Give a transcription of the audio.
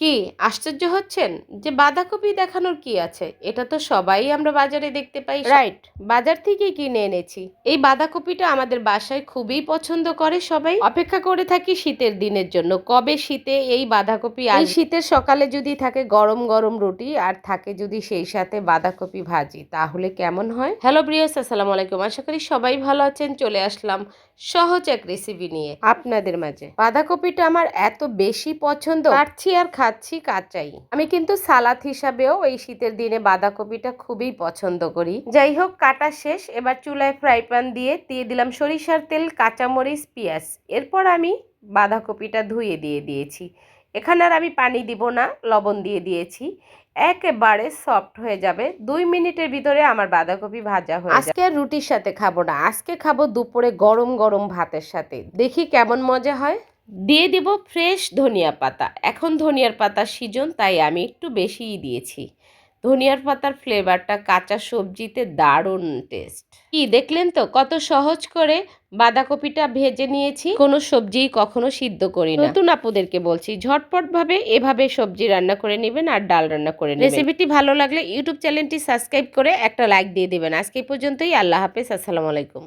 কি আশ্চর্য হচ্ছেন? যে বাঁধাকপি দেখানোর কি আছে? এটা তো সবাই আমরা বাজারে দেখতে পাই। রাইট বাজার থেকে কিনে এনেছি। এই বাঁধাকপিটা আমাদের বাসায় খুবই পছন্দ করে সবাই। অপেক্ষা করে থাকি শীতের দিনের জন্য। কবে শীতে এই বাঁধাকপি আর শীতের সকালে যদি থাকে গরম গরম রুটি আর থাকে যদি সেই সাথে বাঁধাকপি ভাজি তাহলে কেমন হয়? হ্যালো ব্রিয়াস আসসালামু আলাইকুম। আশা করি সবাই ভালো আছেন। চলে আসলাম সহজ এক রেসিপি নিয়ে। আপনাদের মাঝে। বাঁধাকপিটা আমার এত বেশি পছন্দ। কাটছি আর খাচ্ছি কাঁচাই আমি কিন্তু সালাদ হিসাবেও এই শীতের দিনে বাঁধাকপিটা খুবই পছন্দ করি। যাই হোক, কাটা শেষ। এবার চুলায় ফ্রাই প্যান দিয়ে দিয়ে দিলাম সরিষার তেল, কাঁচামরিচ, পেঁয়াজ। এরপর আমি বাঁধাকপিটা ধুয়ে দিয়ে দিয়েছি। এখানে আর আমি পানি দিব না, লবণ দিয়ে দিয়েছি। একেবারে সফট হয়ে যাবে। দুই মিনিটের ভিতরে আমার বাঁধাকপি ভাজা হয়ে আজকে আর রুটির সাথে খাব না। আজকে খাব দুপুরে গরম গরম ভাতের সাথে। দেখি কেমন মজা হয়। দিয়ে দিব ফ্রেশ ধনিয়া পাতা। এখন ধনিয়ার পাতার সিজন তাই আমি একটু বেশিই দিয়েছি। ধনিয়ার পাতার ফ্লেভারটা কাঁচা সবজিতে দারুণ টেস্ট কি, দেখলেন তো? কত সহজ করে বাঁধাকপিটা ভেজে নিয়েছি। কোনো সবজি কখনো সিদ্ধ করি নতুন আপুদেরকে বলছি ঝটপট ভাবে এভাবে সবজি রান্না করে নেবেন আর ডাল রান্না করে নেবেন। রেসিপিটি ভালো লাগলে ইউটিউব চ্যানেলটি সাবস্ক্রাইব করে একটা লাইক দিয়ে দিবেন। আজকে পর্যন্তই। আল্লাহ হাফেজ। আসসালামু আলাইকুম।